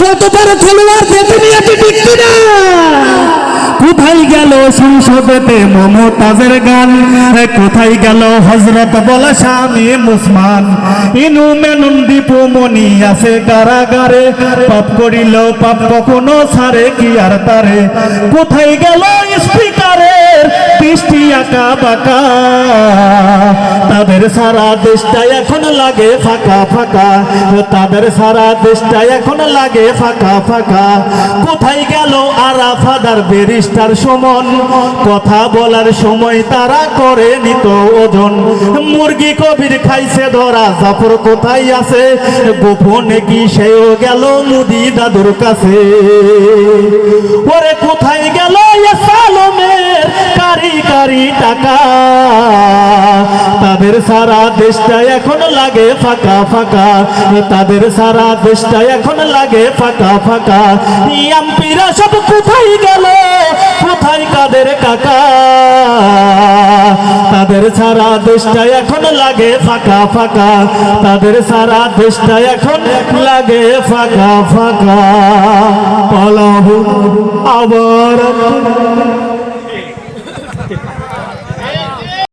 কত বড় খেলোয়াড় দেখে নিয়েছে ঠিক কিনা কোথায় গেল সংসদেতে মমতাজের গান? কোথায় গেল হজরত বলা স্বামী মুসমান? ইনু মেনুন দীপু মনি আছে কারাগারে। পাপ করিল, পাপ কখনো ছাড়ে, কি আর তারে? কোথায় গেল স্পিকারের বৃষ্টি আঁকা বাঁকা? তাদের সারা দেশটা এখন লাগে ফাঁকা ফাঁকা। তাদের সারা দেশটা এখন লাগে ফাঁকা ফাঁকা। কোথায় গেল আরাফাদার বেরিস্টার সমন? কথা বলার সময় তারা করে নিত ওজন। মুরগি কবির খাইছে ধরা, জাফর কোথায় আছে? গোপনে কি সেও গেল মুদি দাদুর কাছে? ওরে কোথায় গেল কারি কারি টাকা? সারা দেশটা এখন লাগে ফাঁকা ফাঁকা। তাদের সারা দেশটা এখন লাগে ফাঁকা ফাঁকা। এমপিরা সব কোথায় গেল? কোথায় কাদের কাকা? তাদের সারা দেশটা এখন লাগে ফাঁকা ফাঁকা। তাদের সারা দেশটা এখন লাগে ফাঁকা ফাঁকা। পালাবো আবার।